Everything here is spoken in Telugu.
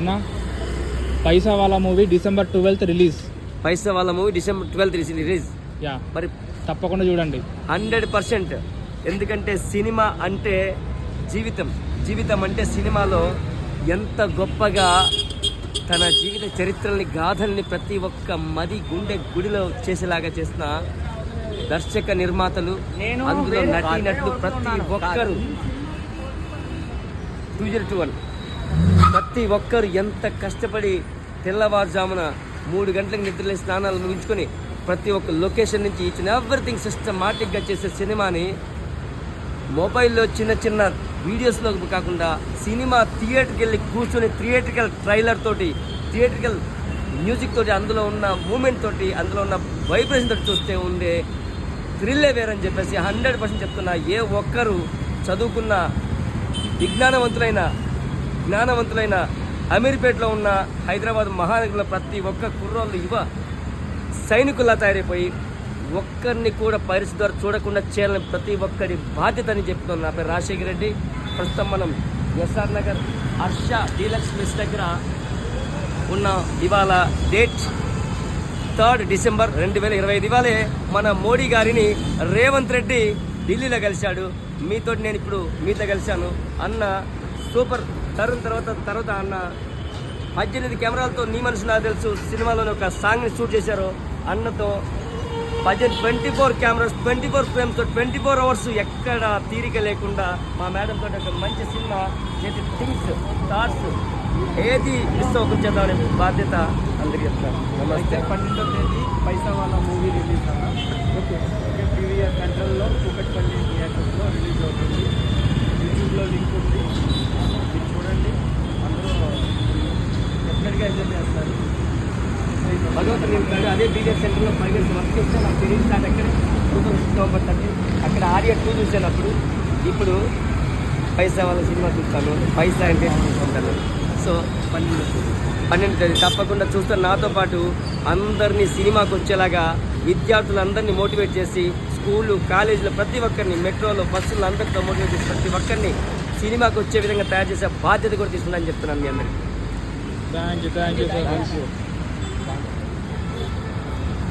అన్న? పైసా వాళ్ళ మూవీ డిసెంబర్ ట్వెల్త్ రిలీజ్. పైసా వాళ్ళ movie December twelfth release. Yeah. మరి తప్పకుండా చూడండి. Hundred percent. ఎందుకంటే సినిమా అంటే జీవితం. జీవితం అంటే సినిమాలో ఎంత గొప్పగా తన జీవిత చరిత్రల్ని గాథల్ని ప్రతి ఒక్క మది గుండె గుడిలో చేసేలాగా చేసిన దర్శక నిర్మాతలు అందులో నటీనటులు ప్రతి ఒక్కరు. Two zero two one. ప్రతి ఒక్కరు ఎంత కష్టపడి తెల్లవారుజామున మూడు గంటలకు నిద్రలే స్నానాలు ముగించుకొని ప్రతి ఒక్క లొకేషన్ నుంచి ఇచ్చిన ఎవ్రీథింగ్ సిస్టమాటిక్గా చేసే సినిమాని మొబైల్లో చిన్న చిన్న వీడియోస్లో కాకుండా సినిమా థియేటర్కి వెళ్ళి కూర్చొని థియేటర్కల్ ట్రైలర్ తోటి థియేటర్కల్ మ్యూజిక్ తోటి అందులో ఉన్న మూమెంట్ తోటి అందులో ఉన్న వైబ్రేషన్ తోటి చూస్తే ఉండే థ్రిల్లే వేరని చెప్పేసి హండ్రెడ్ పర్సెంట్ చెప్తున్నా ఏ ఒక్కరు చదువుకున్న విజ్ఞానవంతులైన జ్ఞానవంతులైన అమీర్పేటలో ఉన్న హైదరాబాద్ మహానగరంలో ప్రతి ఒక్క కుర్రోళ్ళు యువ సైనికుల్లా తయారైపోయి ఒక్కరిని కూడా పరిస్థితి ద్వారా చూడకుండా చేయాలని ప్రతి ఒక్కరి బాధ్యత అని చెప్తున్నాను నా పేరు రాజశేఖర రెడ్డి. ప్రస్తుతం మనం S R Nagar Harsha deluxe mess దగ్గర ఉన్న ఇవాళ డేట్ థర్డ్ డిసెంబర్ రెండు వేల ఇరవై ఐదు. ఇవాళే మన మోడీ గారిని రేవంత్ రెడ్డి ఢిల్లీలో కలిశాడు. మీతో నేను ఇప్పుడు మీతో కలిశాను. అన్న సూపర్ తరుణ్ తర్వాత తర్వాత అన్న పద్దెనిమిది కెమెరాలతో నీ మనసు నాకు తెలుసు. సినిమాలోని ఒక సాంగ్ని షూట్ చేశారు అన్నతో. పద్దెనిమిది twenty four cameras twenty four ఫ్రేమ్స్తో twenty four hours ఎక్కడ తీరిక లేకుండా మా మేడం తోటి ఒక మంచి సినిమా చేసి థింగ్స్ థాట్స్ ఏది మిస్ అవ్వకుండా చేద్దామనే బాధ్యత అందరికీ చెప్తాను. నమస్తే. పన్నెండో తేదీ పైసా వాళ్ళ మూవీ రిలీజ్ అన్న. ఓకే. భగవంతుడు నింపాడు అదే బీజేపీ సెంటర్లో పరిగెత్తి వర్క్ చేస్తే నాకు తెలియదు. నాకు అక్కడే రూపం థౌసండ్ అక్కడ ఆర్య టూ చూశాను అప్పుడు ఇప్పుడు పైసా వాళ్ళ సినిమా చూస్తాను. పైసా అంటే చూసుకుంటాను సో పన్నెండు పన్నెండు తేదీ తప్పకుండా చూస్తాను. నాతో పాటు అందరినీ సినిమాకి వచ్చేలాగా విద్యార్థులందరినీ మోటివేట్ చేసి స్కూళ్ళు కాలేజీలో ప్రతి ఒక్కరిని మెట్రోలో బస్సులు అందరితో మోటివేట్ చేసి ప్రతి ఒక్కరిని సినిమాకి వచ్చే విధంగా తయారు చేసే బాధ్యత కూడా తీసుకుందని చెప్తున్నాను మీ అందరికీ. Thank you thank you thank you